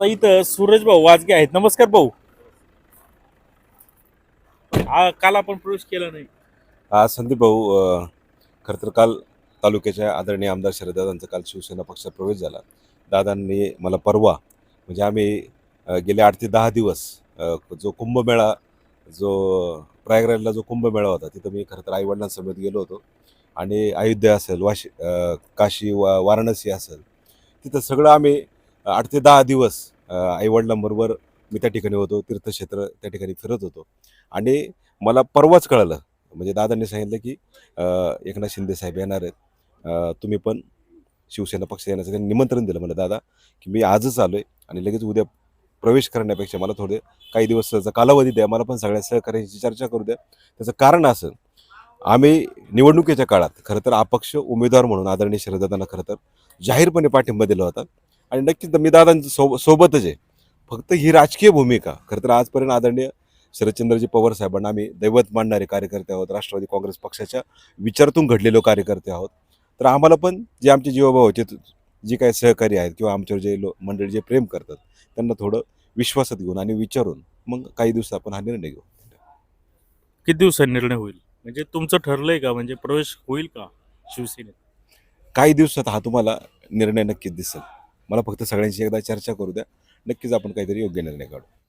आता इथं सूरज भाऊ वाजगे आहेत. नमस्कार भाऊ. आ, काल आपण प्रवेश केला नाही. आज संदीप भाऊ अ, खरं तर काल तालुक्याच्या आदरणीय आमदार शरददादांचा काल शिवसेना पक्षात प्रवेश झाला. दादांनी मला परवा म्हणजे आम्ही अ, गेले आठ ते दहा दिवस अ, जो कुंभमेळा जो प्रयागराजला जो कुंभमेळा होता तिथं मी खरं तर आईवडिलांसमेत गेलो होतो. आणि अयोध्या असेल वाशी अ, काशी वा वाराणसी असेल तिथं सगळं आम्ही आठ ते दहा दिवस आईवडिलांबरोबर मी त्या ठिकाणी होतो तीर्थक्षेत्र त्या ठिकाणी फिरत होतो. आणि मला परवाच कळलं म्हणजे दादांनी सांगितलं की एकनाथ शिंदे साहेब येणार आहेत. तुम्ही पण शिवसेना पक्ष येण्याचं त्यांनी निमंत्रण दिलं मला दादा की मी आजच आलो आहे आणि लगेच उद्या प्रवेश करण्यापेक्षा मला थोडे काही दिवसाचा कालावधी द्या मला पण सगळ्या सहकार्याची चर्चा करू द्या. त्याचं कारण असं आम्ही निवडणुकीच्या काळात खरं तर अपक्ष उमेदवार म्हणून आदरणीय शरददादांना खरं तर जाहीरपणे पाठिंबा दिला होता. आणि नक्कीच मी दादांच्या सोब सोबतच आहे. फक्त ही राजकीय भूमिका खरं तर आजपर्यंत आदरणीय शरदचंद्रजी पवार साहेबांना आम्ही दैवत मानणारे कार्यकर्ते आहोत राष्ट्रवादी काँग्रेस पक्षाच्या विचारातून घडलेलो कार्यकर्ते आहोत. तर आम्हाला पण जे आमचे जीवभाव होते जे काही सहकारी आहेत किंवा आमच्यावर जे लो मंडळी जे प्रेम करतात त्यांना थोडं विश्वासात घेऊन आणि विचारून मग काही दिवस आपण हा निर्णय घेऊ. किती दिवसांनी निर्णय होईल? म्हणजे तुमचं ठरलंय का? म्हणजे प्रवेश होईल का शिवसेनेत? काही दिवसात हा तुम्हाला निर्णय नक्कीच दिसेल. मला फक्त सगळ्यांशी एकदा चर्चा करू द्या. नक्कीच आपण काहीतरी योग्य निर्णय काढू.